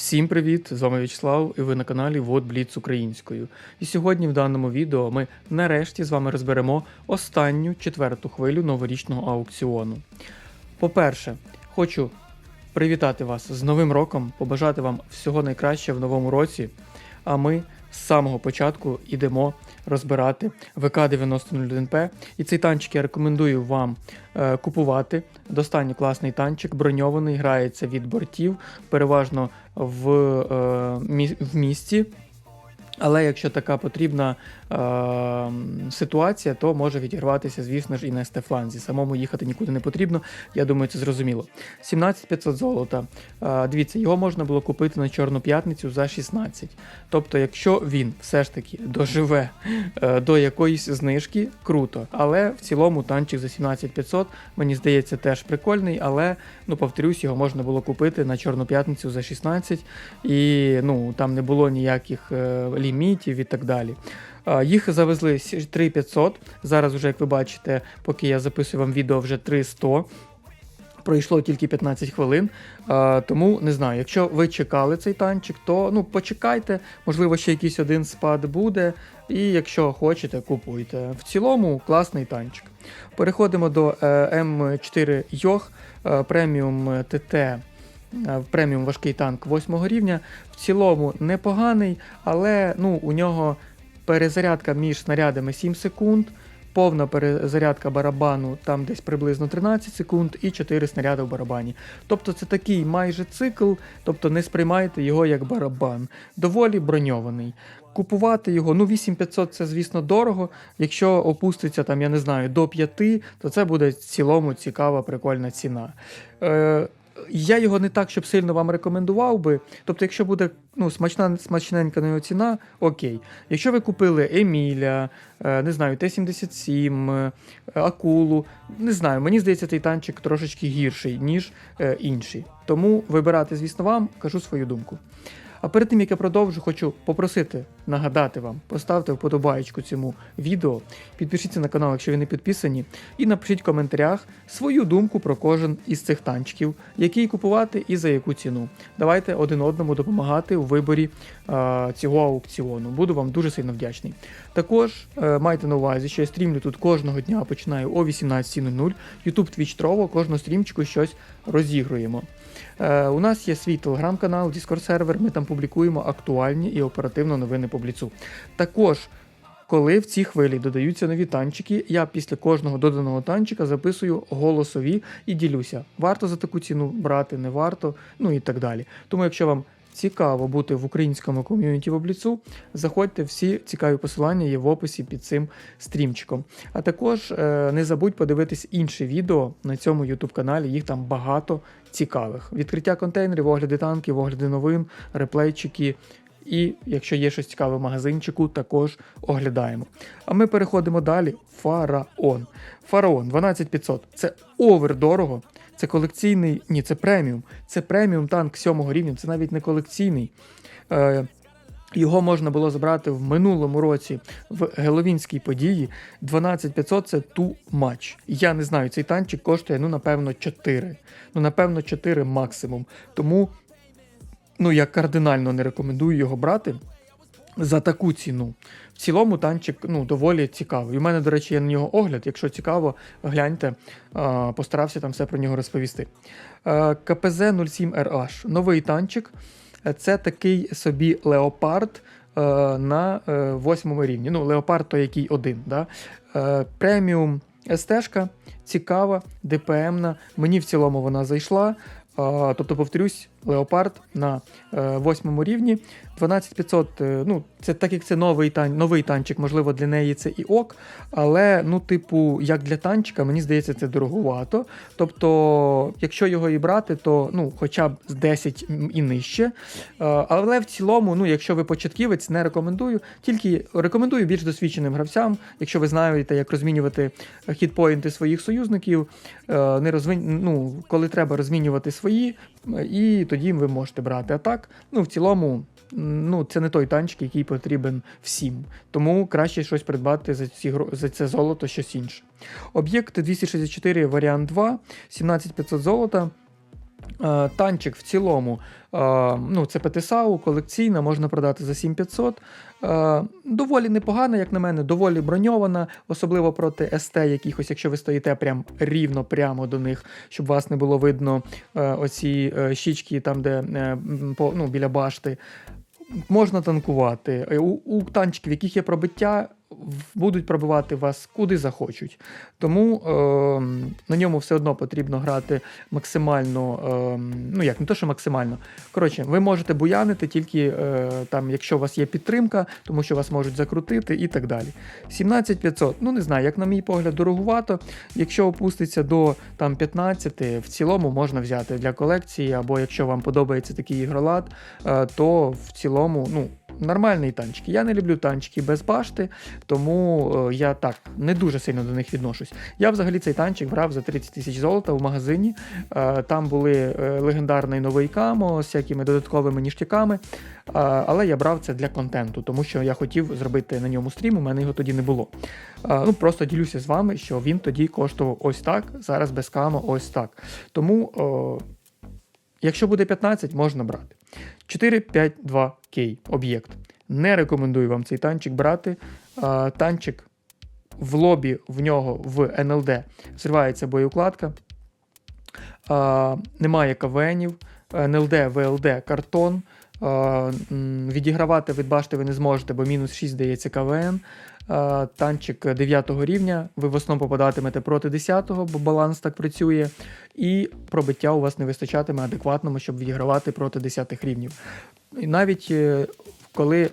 Всім привіт! З вами В'ячеслав і ви на каналі Вот Бліц українською. І сьогодні в даному відео ми нарешті з вами розберемо останню четверту хвилю новорічного аукціону. По-перше, хочу привітати вас з Новим роком, побажати вам всього найкраще в новому році. А ми з самого початку йдемо розбирати ВК-9001П. І цей танчик я рекомендую вам е, купувати. Достатньо класний танчик, броньований, грається від бортів, переважно в, е, в місті. Але якщо така потрібна е, ситуація, то може відіграватися, звісно ж, і на СТ-фланзі. Самому їхати нікуди не потрібно. Я думаю, це зрозуміло. 17500 золота. Е, дивіться, його можна було купити на Чорну п'ятницю за 16. Тобто, якщо він все ж таки доживе е, до якоїсь знижки, круто. Але в цілому танчик за 17500, мені здається, теж прикольний, але ну повторюсь, його можна було купити на Чорну п'ятницю за 16, і ну там не було ніяких е, лімітів і так далі. Їх завезли 3500. Зараз, вже, як ви бачите, поки я записую вам відео, вже 300. Пройшло тільки 15 хвилин, тому не знаю. Якщо ви чекали цей танчик, то ну почекайте, можливо, ще якийсь один спад буде. І якщо хочете, купуйте. В цілому класний танчик. Переходимо до е, М4 Йох е, преміум ТТ. Е, Преміум важкий танк 8 рівня. В цілому непоганий, але ну, у нього перезарядка між снарядами 7 секунд, повна перезарядка барабану там десь приблизно 13 секунд і 4 снаряди в барабані. Тобто це такий майже цикл, тобто не сприймайте його як барабан. Доволі броньований. Купувати його, ну 8500 це, звісно, дорого. Якщо опуститься там, я не знаю, до 5, то це буде в цілому цікава, прикольна ціна. Е, я його не так, щоб сильно вам рекомендував би. Тобто, якщо буде ну, смачна, смачненька його ціна, окей. Якщо ви купили Еміля, е, не знаю, Т-77, е, Акулу, не знаю, мені здається, цей танчик трошечки гірший, ніж е, інший. Тому вибирати, звісно, вам, кажу свою думку. А перед тим як я продовжу, хочу попросити нагадати вам, поставте вподобаєчку цьому відео, підпишіться на канал, якщо ви не підписані, і напишіть в коментарях свою думку про кожен із цих танчиків, який купувати і за яку ціну. Давайте один одному допомагати у виборі е, цього аукціону. Буду вам дуже сильно вдячний. Також е, майте на увазі, що я стрімлю тут кожного дня, починаю о 18.00. YouTube Twitch Trovo, кожного стрімчику щось розігруємо. Е, у нас є свій телеграм-канал, Discord сервер. Ми там публікуємо актуальні і оперативно новини по бліцу. Також, коли в ці хвилі додаються нові танчики, я після кожного доданого танчика записую голосові і ділюся. Варто за таку ціну брати, не варто, ну і так далі. Тому, якщо вам цікаво бути в українському ком'юніті в обліцу, заходьте, всі цікаві посилання є в описі під цим стрімчиком. А також е, не забудь подивитись інші відео на цьому YouTube каналі, їх там багато цікавих. Відкриття контейнерів, огляди танків, огляди новин, реплейчики. І якщо є щось цікаве в магазинчику, також оглядаємо. А ми переходимо далі. Фараон. Фараон 12500. Це овер дорого. Це колекційний, ні, це преміум. Це преміум танк 7 рівня, це навіть не колекційний. Е, його можна було забрати в минулому році в Геловінській події. 12500 це too much. Я не знаю, цей танчик коштує, ну, напевно, 4. Ну, напевно, 4 максимум. Тому ну, я кардинально не рекомендую його брати за таку ціну. В цілому танчик ну, доволі цікавий. У мене, до речі, є на нього огляд. Якщо цікаво, гляньте, постарався там все про нього розповісти. Е, КПЗ 07RH. Новий танчик. Це такий собі леопард е, на е, восьмому рівні. Ну, леопард то який один. Да? Преміум СТ-шка, цікава, ДПМна. Мені в цілому вона зайшла. Тобто, повторюсь, леопард на е, восьмому рівні. 12500, е, ну, це так як це новий тан, новий танчик, можливо, для неї це і ок. Але, ну, типу, як для танчика, мені здається, це дороговато. Тобто, якщо його і брати, то ну, хоча б з 10 і нижче. Е, Але в цілому, ну, якщо ви початківець, не рекомендую. Тільки рекомендую більш досвідченим гравцям, якщо ви знаєте, як розмінювати хітпоінти своїх союзників, не розвин... ну, коли треба розмінювати свої, і тоді ви можете брати. А так, ну, в цілому, ну, це не той танчик, який потрібен всім. Тому краще щось придбати за, ці, за це золото, щось інше. Об'єкт 264 варіант 2, 17500 золота. Е, Танчик в цілому, е, ну, це ПТСАУ, колекційна, можна продати за 7500. Е, Доволі непогана, як на мене, доволі броньована, особливо проти СТ якихось, якщо ви стоїте прям рівно прямо до них, щоб вас не було видно оці щічки, там, де ну, біля башти. Можна танкувати. У, у танчиків, в яких є пробиття, будуть пробивати вас куди захочуть. Тому е, на ньому все одно потрібно грати максимально, е, ну як не то, що максимально. Коротше, ви можете буянити тільки е, там, якщо у вас є підтримка, тому що вас можуть закрутити і так далі. 17500, ну не знаю, як на мій погляд, дороговато. Якщо опуститься до там 15, в цілому можна взяти для колекції, або якщо вам подобається такий ігролад, е, то в цілому, ну. Нормальний танчик. Я не люблю танчики без башти, тому е, я так не дуже сильно до них відношусь. Я взагалі цей танчик брав за 30 тисяч золота в магазині. Е, Там були е, легендарний новий камо з всякими додатковими ніштяками. Але я брав це для контенту, тому що я хотів зробити на ньому стрім, у мене його тоді не було. Ну просто ділюся з вами, що він тоді коштував ось так, зараз без камо ось так. Тому, якщо буде 15, можна брати. 452K об'єкт. Не рекомендую вам цей танчик брати. Танчик в лобі в нього в НЛД зривається боєукладка. Немає КВНів, НЛД, ВЛД, картон. Відігравати від ви не зможете, бо мінус 6 дається КВН. Танчик 9 рівня. Ви в основному попадатимете проти 10-го, бо баланс так працює. І пробиття у вас не вистачатиме адекватному, щоб відігравати проти 10 рівнів. І навіть е, коли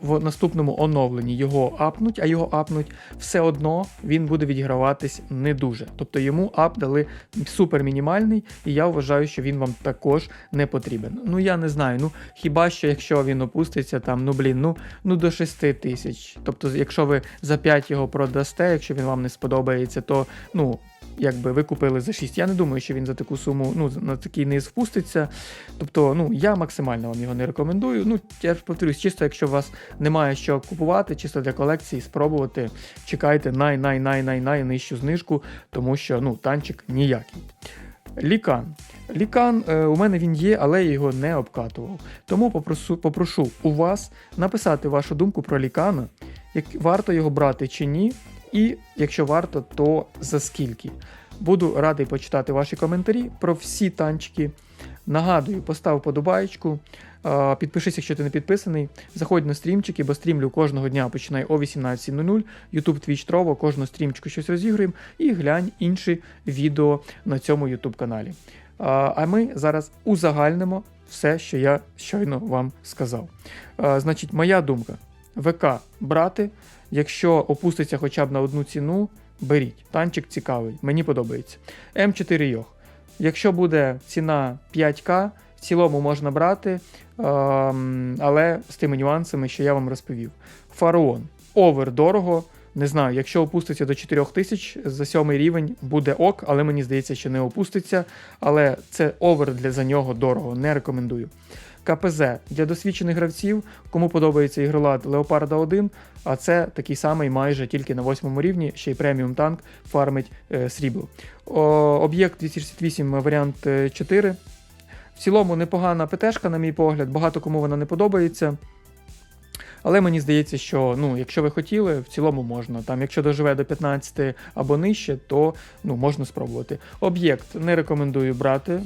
в наступному оновленні його апнуть, а його апнуть, все одно він буде відіграватись не дуже. Тобто йому ап дали супер мінімальний, і я вважаю, що він вам також не потрібен. Ну я не знаю. Ну хіба що якщо він опуститься там, ну блін, ну, ну до 6 тисяч. Тобто, якщо ви за 5 його продасте, якщо він вам не сподобається, то ну. Якби ви купили за 6. Я не думаю, що він за таку суму ну, на такий низ впуститься. Тобто, ну я максимально вам його не рекомендую. Ну, я повторюсь, чисто, якщо у вас немає що купувати, чисто для колекції, спробувати, чекайте най-най-най-най-най нижчу знижку, тому що ну, танчик ніякий. Лікан. Лікан, е, у мене він є, але я його не обкатував. Тому попрошу, попрошу у вас написати вашу думку про лікана, як варто його брати чи ні, і якщо варто, то за скільки. Буду радий почитати ваші коментарі про всі танчики. Нагадую, постав подобаєчку, підпишись, якщо ти не підписаний. Заходь на стрімчики, бо стрімлю кожного дня починаю о 18.00. YouTube, Twitch, Trovo, кожну стрімчику щось розігруємо. І глянь інші відео на цьому YouTube каналі. А ми зараз узагальнимо все, що я щойно вам сказав. Значить, моя думка: ВК брати, якщо опуститься хоча б на одну ціну, беріть. Танчик цікавий, мені подобається. М4 Йох. Якщо буде ціна 5К, в цілому можна брати, ем, але з тими нюансами, що я вам розповів. Фараон. Овер дорого. Не знаю, якщо опуститься до 4 тисяч за сьомий рівень, буде ок, але мені здається, що не опуститься. Але це овер для за нього дорого, не рекомендую. КПЗ для досвідчених гравців, кому подобається ігролад Леопарда 1, а це такий самий майже тільки на восьмому рівні, ще й преміум танк фармить е, срібло. Об'єкт 268 варіант е, 4. В цілому непогана ПТшка, на мій погляд, багато кому вона не подобається. Але мені здається, що ну, якщо ви хотіли, в цілому можна. Там, якщо доживе до 15 або нижче, то ну, можна спробувати. Об'єкт не рекомендую брати.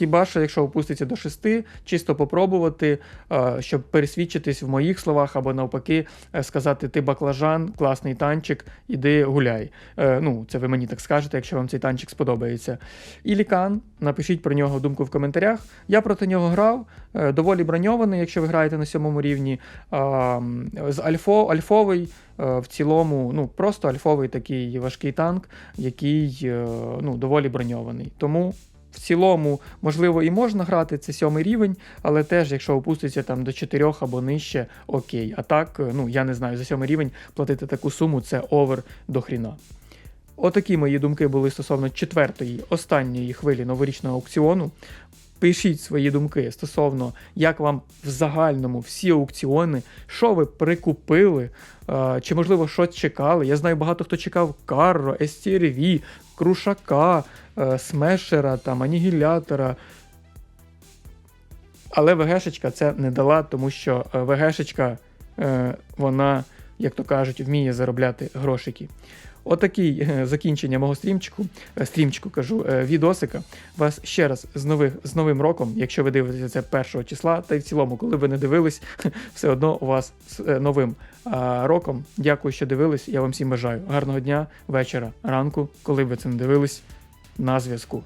Хіба що, якщо опуститься до 6, чисто попробувати, е, щоб пересвідчитись в моїх словах, або навпаки, е, сказати: ти баклажан, класний танчик, іди гуляй. Е, Ну, це ви мені так скажете, якщо вам цей танчик сподобається. І лікан, напишіть про нього думку в коментарях. Я проти нього грав, доволі броньований, якщо ви граєте на сьомому рівні. З альфо, альфовий. В цілому, ну просто альфовий такий важкий танк, який ну, доволі броньований. Тому в цілому, можливо, і можна грати, це сьомий рівень, але теж, якщо опуститься там до 4 або нижче, окей. А так, е, ну я не знаю, за сьомий рівень платити таку суму це овер до хріна. Отакі мої думки були стосовно четвертої, останньої хвилі новорічного аукціону. Пишіть свої думки стосовно, як вам в загальному всі аукціони, що ви прикупили, е, чи можливо щось чекали. Я знаю, багато хто чекав Карро, STRV, Крушака, е, Смешера, там, Анігілятора. Але ВГшечка це не дала, тому що е, ВГшечка, вона, як то кажуть, вміє заробляти грошики. Отакий е, закінчення мого стрімчику, е, стрімчику кажу, е, відосика. Вас ще раз з, нових, з новим роком, якщо ви дивитеся це першого числа, та й в цілому, коли ви не дивились, все одно у вас з новим роком. Дякую, що дивились. Я вам всім бажаю гарного дня, вечора, ранку, коли ви це не дивились. На зв'язку.